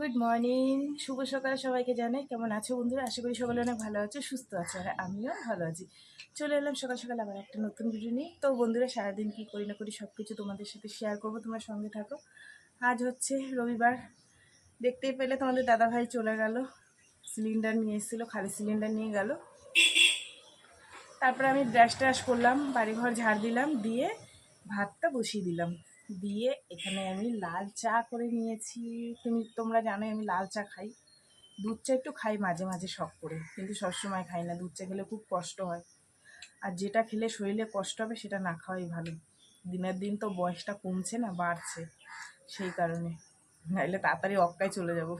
Good morning শুভ সকাল সবাইকে জানাই। কেমন আছো বন্ধুরা? আশা করি সকালে অনেক ভালো আছো, সুস্থ আছো, আর আমিও ভালো আছি। চলে এলাম সকাল সকাল আবার একটা নতুন ভিডিও নিয়ে। তো বন্ধুরা, সারাদিন কী করি না করি সব কিছু তোমাদের সাথে শেয়ার করব, তোমার সঙ্গে থাকো। আজ হচ্ছে রবিবার। দেখতেই পেলে তোমাদের দাদাভাই চলে গেল। সিলিন্ডার নিয়ে এসেছিল, খালি সিলিন্ডার নিয়ে গেল। তারপরে আমি ব্রাশ ট্রাশ করলাম, বাড়িঘর ঝাড় দিলাম, দিয়ে ভাতটা বসিয়ে দিলাম। দিয়ে এখানে আমি লাল চা করে নিয়েছি। তুমি, তোমরা জানো আমি লাল চা খাই। দুধ চা একটু খাই মাঝে মাঝে শখ করে, কিন্তু সবসময় খাই না। দুধ চা খেলে খুব কষ্ট হয়। আর যেটা খেলে শরীরে কষ্ট হবে সেটা না খাওয়াই ভালো। দিনের দিন তো বয়সটা কমছে না, বাড়ছে সেই কারণে। নাইলে তাড়াতাড়ি অক্কায় চলে যাব।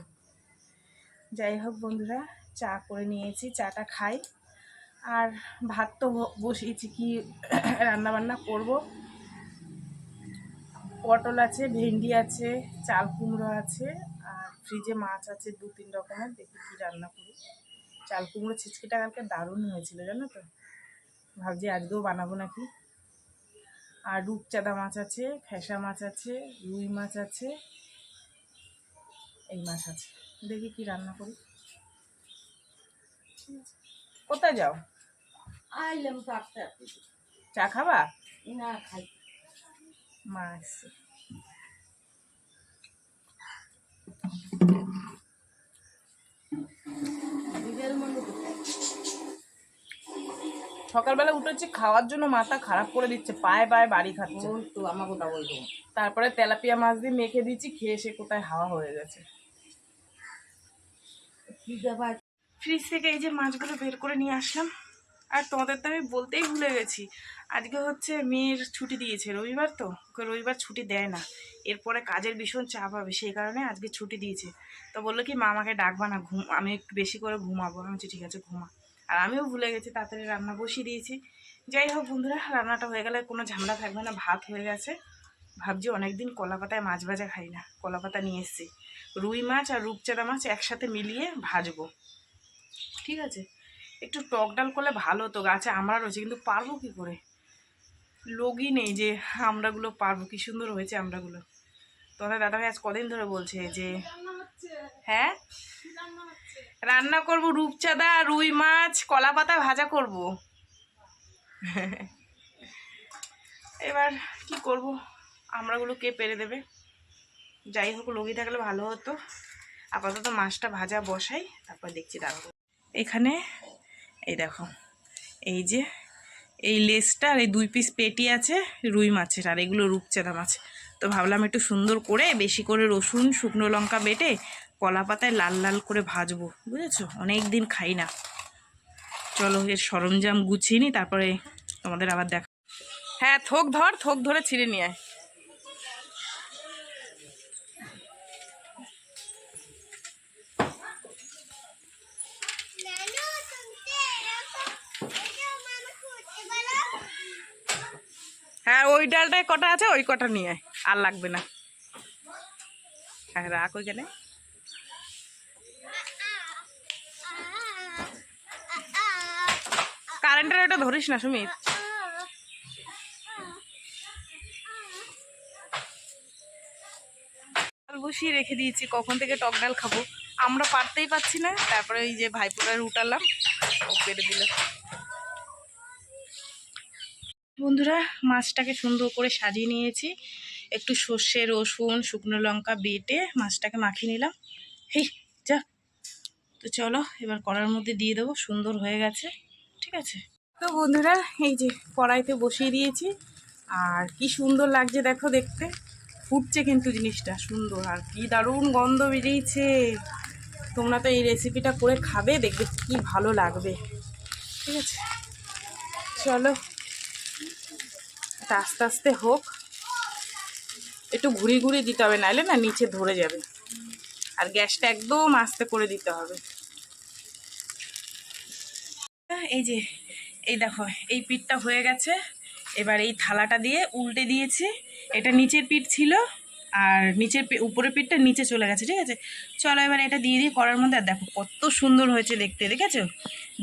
যাই হোক বন্ধুরা, চা করে নিয়েছি, চাটা খাই। আর ভাত তো বসিয়েছি, কি রান্নাবান্না করব? পটল আছে ভেন্ডি আছে চাল কুমড়ো আছে আর ফ্রিজে মাছ আছে দু তিন রকমের। দেখি কী রান্না করি। চাল কুমড়ো ছিচকিটা কালকে দারুণ হয়েছিল জানো তো? ভাবছি আজকেও বানাবো নাকি? আর রূপচাঁদা মাছ আছে ফ্যাসা মাছ আছে রুই মাছ আছে এই মাছ আছে। দেখি কি রান্না করি। কোথায় যাও? আইলাম চা খাবা? না খাই। মা মনে সকালবেলা উঠেছি খাওয়ার জন্য মাথা খারাপ করে দিচ্ছে পায়ে পায়ে বাড়ি খাচ্ছে। তো আমাকে ওটা বলতো তারপরে তেলাপিয়া মাছ দিয়ে মেখে দিচ্ছি খেয়ে সে কোথায় হাওয়া হয়ে গেছে। ফ্রিজ থেকে এই যে মাছগুলো বের করে নিয়ে আসলাম। আর তোমাদের তো আমি বলতেই ভুলে গেছি। আজকে হচ্ছে মেয়ের ছুটি দিয়েছে, রবিবার তো? ওকে রবিবার ছুটি দেয় না। এরপরে কাজের ভীষণ চাপ হবে, সেই কারণে আজকে ছুটি দিয়েছে। তো বলল কি, মা, আমাকে ডাকবা না, ঘুম, আমি একটু বেশি করে ঘুমাবো। আমি ঠিক আছে, ঘুমা। আর আমিও ভুলে গেছি, তাড়াতাড়ি রান্না বসিয়ে দিয়েছি। যাই হোক বন্ধুরা, রান্নাটা হয়ে গেলে কোনো ঝামেলা থাকবে না, ভাত হয়ে গেছে। ভাবছি অনেকদিন কলা পাতায় মাছ ভাজা খাই না কলা পাতা নিয়ে এসেছি। রুই মাছ আর রূপচাঁদা মাছ একসাথে মিলিয়ে ভাজবো। ঠিক আছে? একটু টক ডাল করলে ভালো হতো, গাছে আমরা রয়েছে, কিন্তু পারব কি করে? লোকই নেই যে আমরাগুলো পারব, কি সুন্দর হয়েছে আমরাগুলো। তোমাদের দাদাভাই আজ কদিন ধরে বলছে যে হ্যাঁ? রান্না করব রূপচাঁদা, রুই মাছ, কলা পাতা ভাজা করব। এবার কি করব? আমরাগুলো কে পেরে দেবে? যাই হোক লগি থাকলে ভালো হতো। আপাতত মাছটা ভাজা বসাই, তারপর দেখছি দাঁড়াবো এখানে এই দেখো, এই যে, এই লেসটা আর এই দুই পিস পেটি আছে রুই মাছের, আর এগুলো রূপচাঁদা মাছ। তো ভাবলাম একটু সুন্দর করে বেশি করে রসুন, শুকনো লঙ্কা বেটে কলা পাতায় লাল লাল করে ভাজবো, বুঝেছ? অনেক দিন খাই না। চলো, এর সরঞ্জাম গুছিয়ে নিই তারপরে তোমাদের আবার দেখা। হ্যাঁ থোক ধর, থোক ধরে ছিঁড়ে নিয়ে আয়। হ্যাঁ ওই ডালটায় কটা আছে, ওই কটা নিয়ে আর লাগবে না। হ্যাঁ রাখ ওইখানে। কারেন্টের ওটা ধরিস না, সুমিত। বসিয়ে রেখে দিয়েছি, কখন থেকে টক ডাল খাব। আমরা পারতেই পারছি না, তারপরে ওই যে ভাইপোটার উঠালাম ও পেরে দিল। বন্ধুরা, মাছটাকে সুন্দর করে সাজিয়ে নিয়েছি। একটু সর্ষে, রসুন, শুকনো লঙ্কা বেটে মাছটাকে মাখিয়ে নিলাম। হেই, যা। তো চলো, এবার কড়ার মধ্যে দিয়ে দেবো। সুন্দর হয়ে গেছে। ঠিক আছে? তো বন্ধুরা, এই যে কড়াইতে বসিয়ে দিয়েছি। আর কি সুন্দর লাগছে দেখো দেখতে। ফুটছে কিন্তু জিনিসটা সুন্দর। আর কি দারুণ গন্ধ বেরিয়েছে। তোমরা তো এই রেসিপিটা করে খাবে, দেখবে কি ভালো লাগবে। ঠিক আছে? চলো। এটা আস্তে আস্তে হোক। একটু ঘুরি ঘুরি দিতে হবে নাহলে না নিচে ধরে যাবে। আর গ্যাসটা একদম আস্তে করে দিতে হবে। এই যে, এই দেখো, এই পিঠটা হয়ে গেছে। এবার এই থালাটা দিয়ে উল্টে দিয়েছি। এটা নিচের পিঠ ছিল, আর নিচের উপরের পিঠটা নিচে চলে গেছে, ঠিক আছে? চলো এবার এটা দিয়ে দিয়ে করার মধ্যে। আর দেখো, কত সুন্দর হয়েছে দেখতে, দেখেছ?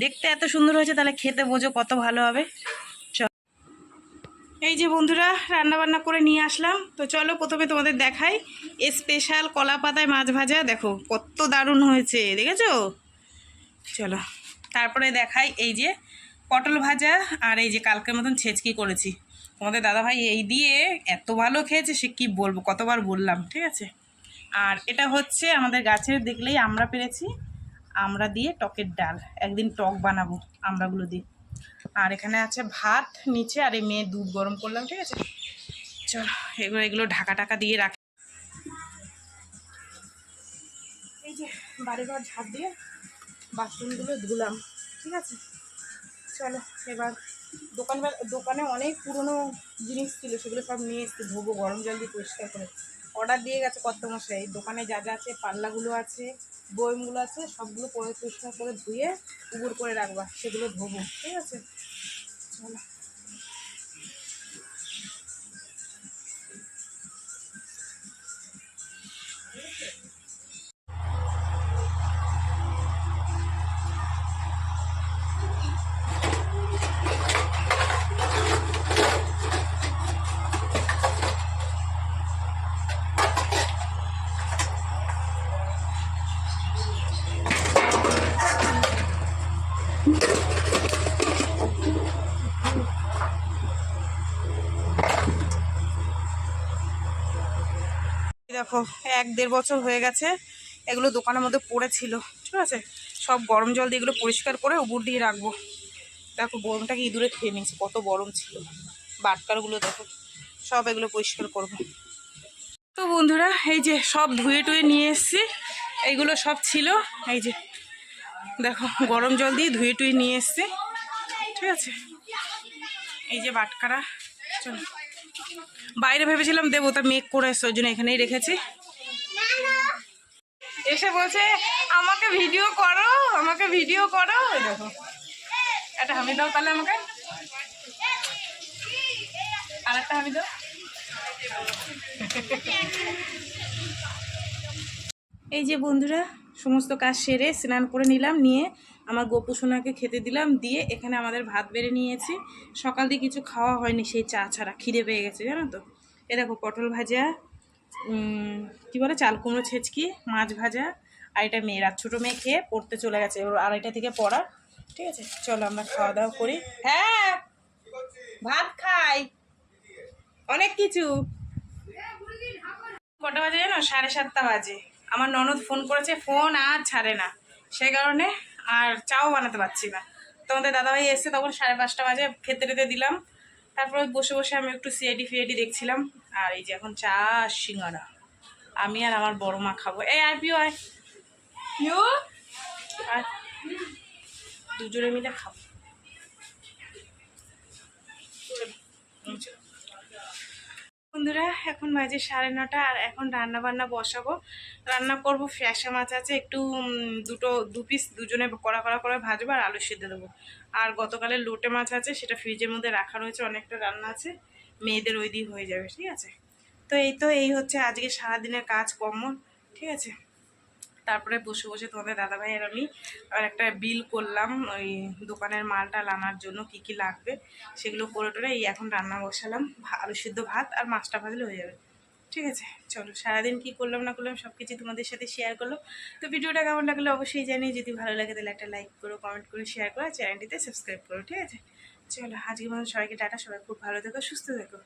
দেখতে এত সুন্দর হয়েছে, তাহলে খেতে বোঝো কত ভালো হবে। এই যে বন্ধুরা রান্না বান্না করে নিয়ে আসলাম। তো চলো প্রথমে তোমাদের দেখাই স্পেশাল কলা পাতায় মাছ ভাজা। দেখো, কত দারুণ হয়েছে, দেখেছ? চলো, তারপরে দেখাই এই যে পটল ভাজা আর এই যে কালকের মতন ছেচকি করেছি। তোমাদের দাদাভাই এই দিয়ে এত ভালো খেয়েছে, সে কী বলব, কতবার বললাম, ঠিক আছে? আর এটা হচ্ছে আমাদের গাছের দেখলেই আমরা পেরেছি। আমরা দিয়ে টকের ডাল, একদিন টক বানাবো আমরাগুলো দিয়ে। আর এখানে আছে ভাত নিচে আর এই মেয়ে দুধ গরম করলাম, ঠিক আছে? চলো, এগুলো এগুলো ঢাকা টাকা দিয়ে রাখি। এই যে বাড়িঘর ঝাড় দিয়ে বাসনগুলো ধুলাম, ঠিক আছে? চলো, এবার দোকান দোকানে অনেক পুরনো জিনিস ছিল, সেগুলো সব নিয়ে এসেছি, ধোবো, গরম জল দিয়ে পরিষ্কার করে। অর্ডার দিয়ে গেছে কত মশাই দোকানে যা যা আছে, পাল্লাগুলো আছে বয়মগুলো আছে, সবগুলো পরে পরিষ্কার করে ধুয়ে উগুর করে রাখবা, সেগুলো ধোবো, ঠিক আছে? চলো দেখো, এক দেড় বছর হয়ে গেছে, এগুলো দোকানের মধ্যে পড়েছিল, ঠিক আছে? সব গরম জল দিয়ে এগুলো পরিষ্কার করে উবুর দিয়ে রাখব। দেখো গরমটাকে ইঁদুরে খেয়ে নিয়েছে কত গরম ছিল। বাটকারগুলো দেখো, সব এগুলো পরিষ্কার করব। তো বন্ধুরা, এই যে সব ধুয়ে টুয়ে নিয়ে এসেছি, এইগুলো সব ছিল, এই যে দেখো, গরম জল দিয়ে ধুয়ে টুয়ে নিয়ে এসেছি, ঠিক আছে? এই যে বাটকারা, চলো। বাইরে ভেবেছিলাম দেবো, তা মেঘ করে এসছে, ওই জন্য এখানেই রেখেছি। এসে বলছে, আমাকে ভিডিও করো, আমাকে ভিডিও করো। দেখো। একটা হামি দাও তাহলে আমাকে। আর একটা হামি দাও। এই যে বন্ধুরা, সমস্ত কাজ সেরে স্নান করে নিলাম, নিয়ে আমার গোপু সোনাকে খেতে দিলাম, দিয়ে এখানে আমাদের ভাত বেড়ে নিয়েছি। সকাল দিয়ে কিছু খাওয়া হয়নি, সেই চা ছাড়া খিদে পেয়ে গেছে, জানো তো? এ দেখো পটল ভাজা কি বলে, চাল কুমড়ো ছেঁচকি, মাছ ভাজা, আর এটা মেয়ে রাত ছোটো মেয়ে খেয়ে পড়তে চলে গেছে ওর আড়াইটা থেকে পড়া, ঠিক আছে? চলো আমরা খাওয়া দাওয়া করি। হ্যাঁ ভাত খাই, অনেক কিছু। কটা বাজে জানো? সাড়ে সাতটা বাজে। আমার ননদ ফোন করেছে, ফোন আর ছাড়ে না সেই কারণে আর চাও বানাতে পারছি না। তোমাদের দাদাভাই এসে তখন সাড়ে পাঁচটা বাজে খেতে টেতে দিলাম। তারপরে বসে বসে আমি একটু সিআইডি ফিআইডি দেখছিলাম। আর এই যে এখন চা আর সিঙ্গারা। আমি আর আমার বড় মা খাব। এই আয় পিও আয়। পিও আর দুজনে মিলে খাব। বন্ধুরা, এখন বাজে সাড়ে নটা আর এখন রান্না বান্না বসাবো। রান্না করব ফ্যাসা মাছ আছে, একটু দুটো, দু পিস দুজনে কড়া কড়া করে ভাজবো আর আলু সিদ্ধ দেবো। আর গতকালের লোটে মাছ আছে, সেটা ফ্রিজের মধ্যে রাখা রয়েছে, অনেকটা রান্না আছে, মেয়েদের ওই দিয়ে হয়ে যাবে, ঠিক আছে? তো এই তো, এই হচ্ছে আজকে সারাদিনের কাজ কর্ম, ঠিক আছে? তারপরে বসে বসে তোমাদের দাদাভাই আর আমি আর একটা বিল করলাম, ওই দোকানের মালটা আনার জন্য কি কি লাগবে সেগুলো করে টোরে এই এখন রান্না বসালাম আলু সিদ্ধ ভাত আর মাছটা ভাজলে হয়ে যাবে। ঠিক আছে? চলো, সারাদিন কি করলাম না করলাম সব কিছু তোমাদের সাথে শেয়ার করল তো ভিডিওটা কেমন লাগলে অবশ্যই জানি যদি ভালো লাগে তাহলে একটা লাইক করো কমেন্ট করো শেয়ার করো চ্যানেলটিতে সাবস্ক্রাইব করো, ঠিক আছে? চলো আজকে মতো সবাইকে টাটা, সবাই খুব ভালো থেকো, সুস্থ থেকো।